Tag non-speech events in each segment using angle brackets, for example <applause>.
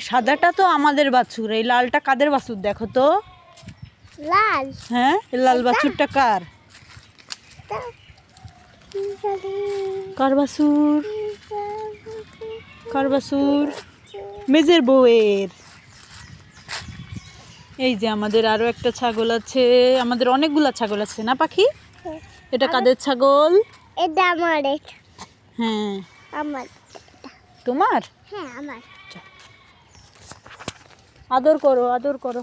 সাদাটা তো আমাদের বাছুর এই লালটা কাদের বাছুর দেখো তো? লাল। হ্যাঁ এই লাল বাছুরটা কার? কার বাছুর? কার বাছুর? মেজের বউয়ের। এই যে আমাদের আরও একটা ছাগল আছে আমাদের অনেকগুলা ছাগল আছে না পাখি? এটা কাদের ছাগল? এটা আমার হ্যাঁ। আমার। তোমার? হ্যাঁ আমার। আদর করো আদর করো।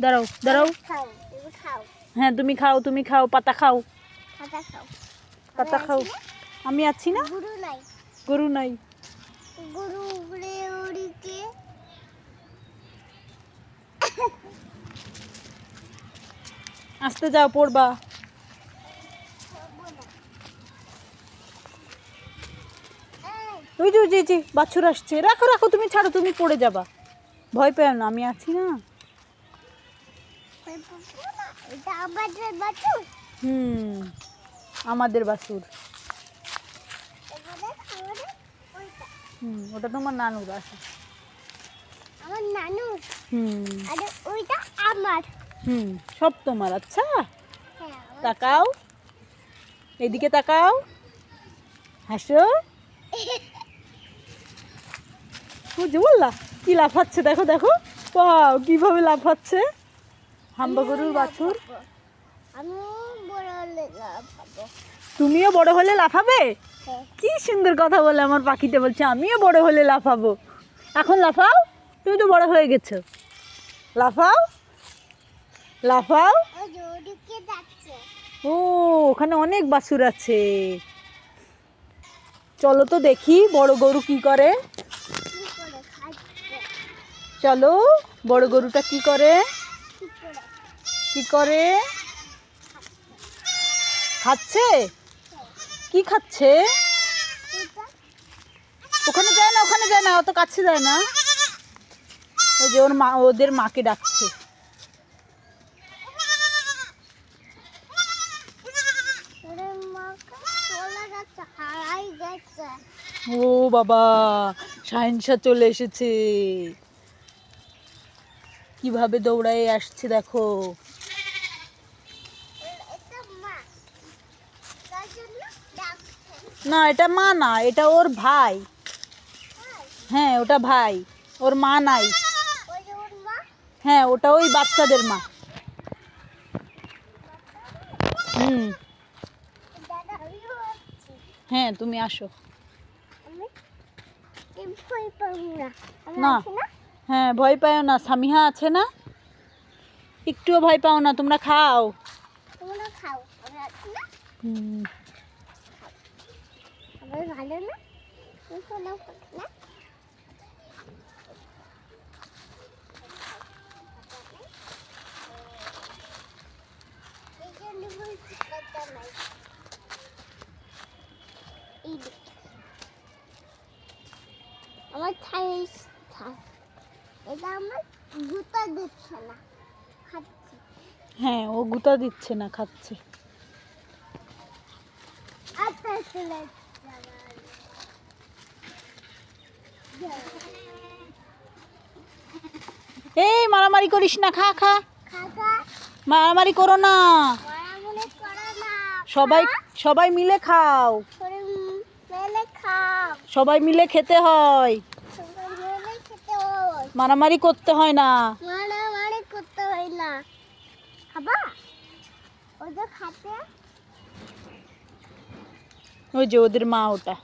দাঁড়াও দাঁড়াও। খাও হ্যাঁ তুমি খাও তুমি খাও পাতা খাও। পাতা খাও। আমি আছি না? গুরু নাই। গরু আসতে যাও পড়বা। ওই যে যে, যে বাছুর আসছে। রাখো রাখো তুমি ছাড়ো তুমি পড়ে যাবা। ভয় পেও না আমি আছি না। হুম আমাদের বাছুর। হুম ওটা তোমার নানুর বাসা। আমার নানু হুম। আর ওইটা আমার হুম সব তোমার আচ্ছা? তাকাও। এদিকে তাকাও। হাসো। <laughs> বুঝে বললা, কি লাফাচ্ছে দেখো দেখো। পাও কীভাবে লাফাচ্ছে হাম্বা গরুর বাছুর। তুমিও বড় হলে লাফাবে? কি সুন্দর কথা বলে আমার পাখিটা বলছে, আমিও বড় হলে লাফাবো। এখন লাফাও, তুমি তো বড় হয়ে গেছো। লাফাও লাফাও। ও, ওখানে অনেক বাছুর আছে। চলো তো দেখি বড় গরু কি করে। চলো, বড় গরুটা কি করে? কি করে? খাচ্ছে? কি খাচ্ছে? ওখানে যায় না, ওখানে যায় না, অত কাছে যায় না। ওই যে ওর মা, ওদের মাকে ডাকছে। ও বাবা সাহিংসা চলে এসেছে। কীভাবে দৌড়ায় আসছে দেখো। না এটা মা না এটা ওর ভাই। হ্যাঁ ওটা ভাই ওর মা নাই। হ্যাঁ ওটা ওই বাচ্চাদের মা। হুম। হ্যাঁ তুমি আসো। না? হ্যাঁ ভয় পাও না। সামিহা আছে না? একটুও ভয় পাও না তোমরা খাও। আমার ভালো এটা আমার জুতা দিচ্ছে না খাচ্ছি। হ্যাঁ ও গুতা দিচ্ছে না খাচ্ছে। আচ্ছা চলে এই মারামারি করিস না খা খা। মারামারি করো না। সবাই সবাই মেলে খাও। সবাই মিলে খেতে হয় সবাই মেলে খেতে হয় মারামারি করতে হয় না। মারামারি করতে হয় না। খাবা? ওই যে খাতে ওই যে ওদের মা ওটা।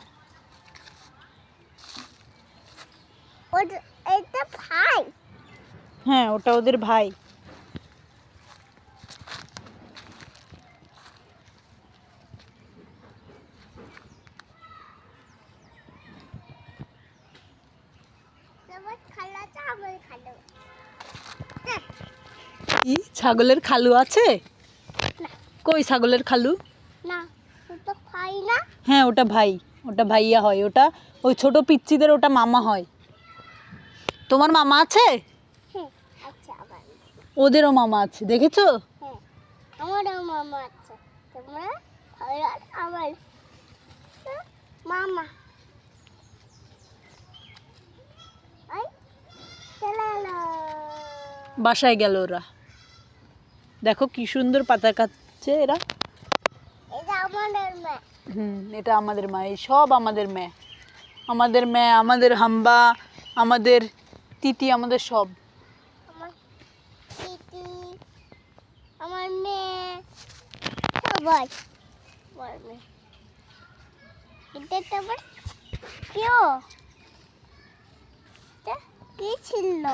এটা ভাই। হ্যাঁ ওটা ওদের ভাই তোমার খালাটা আমার খালো কি? ছাগলের খালু আছে? কই ছাগলের খালু? না খাই না? হ্যাঁ ওটা ভাই। ওটা ভাইয়া হয়। ওটা ওই ছোট পিচ্চিদের ওটা মামা হয়। তোমার মামা আছে? হ্যাঁ ওদেরও মামা আছে। দেখেছ? হ্যাঁ আমারও মামা আছে। তোমরা আমার মামা। বাসায় গেল ওরা। দেখো কি সুন্দর পাতা খাচ্ছে এরা। হুম এটা আমাদের মা এই সব আমাদের মেয়ে। আমাদের মেয়ে আমাদের হাম্বা আমাদের তিতি আমাদের সব। আমার মেয়ে সবাই। আমার মেয়ে। এটা তো আবার কেউ কি ছিল